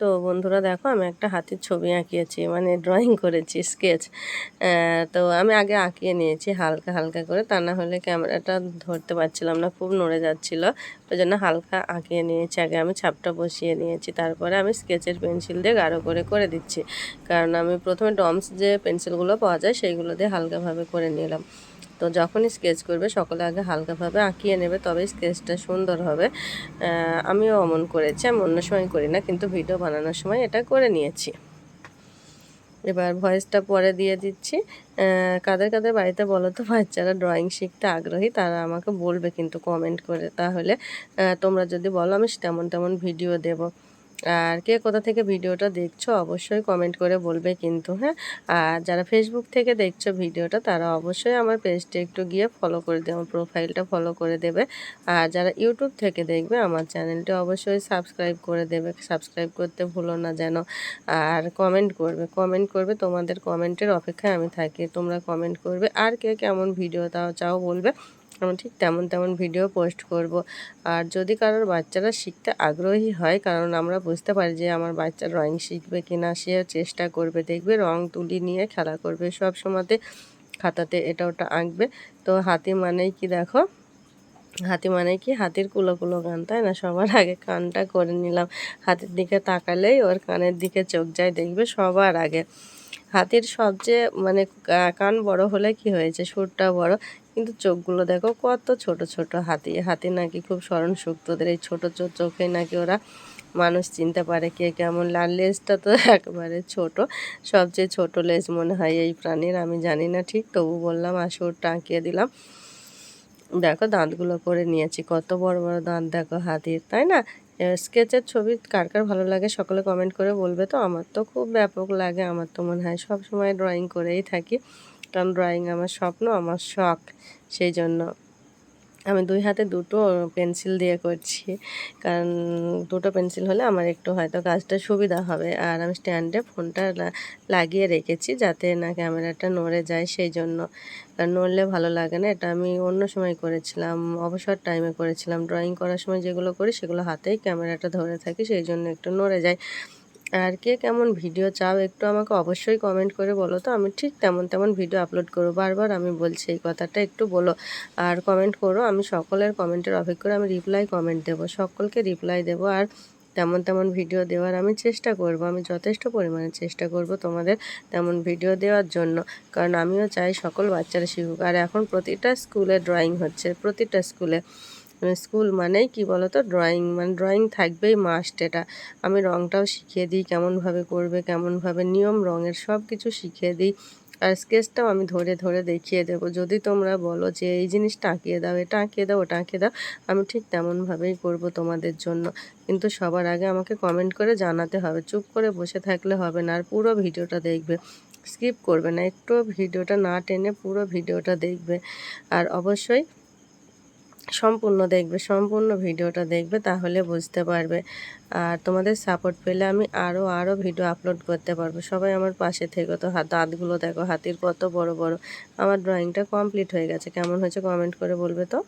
তো বন্ধুরা দেখো, আমি একটা হাতির ছবি আঁকিয়েছি মানে ড্রয়িং করেছি স্কেচ তো আমি আগে আঁকিয়ে নিয়েছি হালকা হালকা করে, তা না হলে ক্যামেরাটা ধরতে পারছিলাম না, খুব নড়ে যাচ্ছিল। ওই জন্য হালকা আঁকিয়ে নিয়েছি, আগে আমি ছাপটা বসিয়ে নিয়েছি, তারপরে আমি স্কেচের পেন্সিল দিয়ে গাঢ় করে করে দিচ্ছি। কারণ আমি প্রথমে ডমস যে পেন্সিলগুলো পাওয়া যায়, সেইগুলো দিয়ে হালকাভাবে করে নিলাম। তো যখনই স্কেচ করবে, সকলে আগে হালকাভাবে আঁকিয়ে নেবে তবে স্কেচটা সুন্দর হবে। আমিও অমন করেছি, আমি অন্য সময় করি না, কিন্তু ভিডিও বানানোর সময় এটা করে নিয়েছি। এবার ভয়েসটা পরে দিয়ে দিচ্ছি। কাদের কাদের বাড়িতে বলো তো, বাচ্চারা ড্রয়িং শিখতে আগ্রহী, তারা আমাকে বলবে কিন্তু কমেন্ট করে। তাহলে তোমরা যদি বলো, আমি তেমন তেমন ভিডিও দেবো। আর কে কোথা থেকে ভিডিওটা দেখছ অবশ্যই কমেন্ট করে বলবে কিন্তু হ্যাঁ? আর যারা ফেসবুক থেকে দেখছ ভিডিওটা, তারা অবশ্যই আমার পেজটা একটু গিয়ে ফলো করে দেবে, আমার প্রোফাইলটা ফলো করে দেবে। আর যারা ইউটিউব থেকে দেখবে, আমার চ্যানেলটা অবশ্যই সাবস্ক্রাইব করে দেবে। সাবস্ক্রাইব করতে ভুলো না যেন। আর কমেন্ট করবে কমেন্ট করবে, তোমাদের কমেন্টের অপেক্ষায় আমি থাকি। তোমরা কমেন্ট করবে, আর কে কেমন ভিডিও তাও, চাও বলবে। আমি ঠিক তেমন তেমন ভিডিও পোস্ট করব। আর যদি কারোর বাচ্চারা শিখতে আগ্রহী হয়, কারণ আমরা বুঝতে পারি যে আমার বাচ্চা ড্রয়িং শিখবে কি না সেও চেষ্টা করবে, দেখবে রং তুলি নিয়ে খেলা করবে, সব সময়তে খাতাতে এটা ওটা আঁকবে। তো হাতি মানেই কি দেখো? হাতি মানে কি? হাতির কুলো কুলো গান, তাই না? সবার আগে কানটা করে নিলাম। হাতির দিকে তাকালেই ওর কানের দিকে চোখ যায়, দেখবে সবার আগে। হাতির সবচেয়ে মানে কান বড় হলে কি হয়েছে? সুরটা বড়। কিন্তু চোখগুলো দেখো, কত ছোট ছোট হাতি। হাতি নাকি খুব স্মরণ ওদের এই ছোট ছোট চোখে নাকি ওরা মানুষ চিনতে পারে কে কেমন। লাল লেজটা তো একেবারে ছোট। সবচেয়ে ছোট লেজ মনে হয় এই প্রাণীর। আমি জানি না ঠিক, তবু বললাম আসুর টাঁকিয়ে দিলাম। দেখো, দাঁতগুলো করে নিয়েছি। কত বড় বড় দাঁত দেখো হাতির, তাই না? স্কেচের ছবি কার কার ভালো লাগে সকলে কমেন্ট করে বলবে। তো আমার তো খুব ব্যাপক লাগে, আমার তো মনে হয় সব সময় ড্রয়িং করেই থাকি। কারণ ড্রয়িং আমার স্বপ্ন, আমার শখ, সেই জন্য। আমি দুই হাতে দুটো পেন্সিল দিয়ে করছি। কারণ দুটো পেন্সিল হলে আমার একটু হয়তো কাজটা সুবিধা হবে। আর আমি স্ট্যান্ডে ফোনটা লাগিয়ে রেখেছি যাতে না ক্যামেরাটা নড়ে যায় সেই জন্য কারণ নড়লে ভালো লাগে না, এটা আমি অন্য সময় করেছিলাম, অবসর টাইমে করেছিলাম। ড্রয়িং করার সময় যেগুলো করি সেগুলো হাতেই ক্যামেরাটা ধরে থাকি সেই জন্য একটু নড়ে যায়। আর কে কেমন ভিডিও চাও একটু আমাকে অবশ্যই কমেন্ট করে বলো তো। আমি ঠিক তেমন তেমন ভিডিও আপলোড করব। বারবার আমি বলছি এই কথাটা একটু বলো। আর কমেন্ট করো, আমি সকলের কমেন্টের অপেক্ষা করে আমি রিপ্লাই কমেন্ট দেবো। সকলকে রিপ্লাই দেবো আর তেমন তেমন ভিডিও দেওয়ার আমি চেষ্টা করব। আমি যথেষ্ট পরিমাণে চেষ্টা করব তোমাদের তেমন ভিডিও দেওয়ার জন্য। কারণ আমিও চাই সকল বাচ্চারা শিখুক। আর এখন প্রতিটা স্কুলে ড্রয়িং হচ্ছে, প্রতিটা স্কুলে স্কুল মানেই কি বলতো? ড্রয়িং মানে ড্রয়িং থাকবেই মাস্ট এটা। আমি রঙটাও শিখিয়ে দিই, কেমনভাবে করবে, কেমনভাবে নিয়ম, রঙের সব কিছু শিখিয়ে দিই। আর স্কেচটাও আমি ধরে ধরে দেখিয়ে দেবো। যদি তোমরা বলো যে এই জিনিসটা আঁকিয়ে দাও, এটা আঁকিয়ে দাও, ওটা আঁকিয়ে দাও, আমি ঠিক তেমনভাবেই করব তোমাদের জন্য। কিন্তু সবার আগে আমাকে কমেন্ট করে জানাতে হবে। চুপ করে বসে থাকলে হবে না, আর পুরো ভিডিওটা দেখবে। স্কিপ করবে না, একটু ভিডিওটা না টেনে পুরো ভিডিওটা দেখবে। আর অবশ্যই সম্পূর্ণ দেখবে, সম্পূর্ণ ভিডিওটা দেখবে, তাহলে বুঝতে পারবে। আর তোমাদের সাপোর্ট পেলে আমি আরও আরও ভিডিও আপলোড করতে পারব। সবাই আমার পাশে থেকে তো, হাত, দাঁতগুলো দেখো, হাতির কত বড় বড়। আমার ড্রয়িংটা কমপ্লিট হয়ে গেছে। কেমন হয়েছে কমেন্ট করে বলবে তো?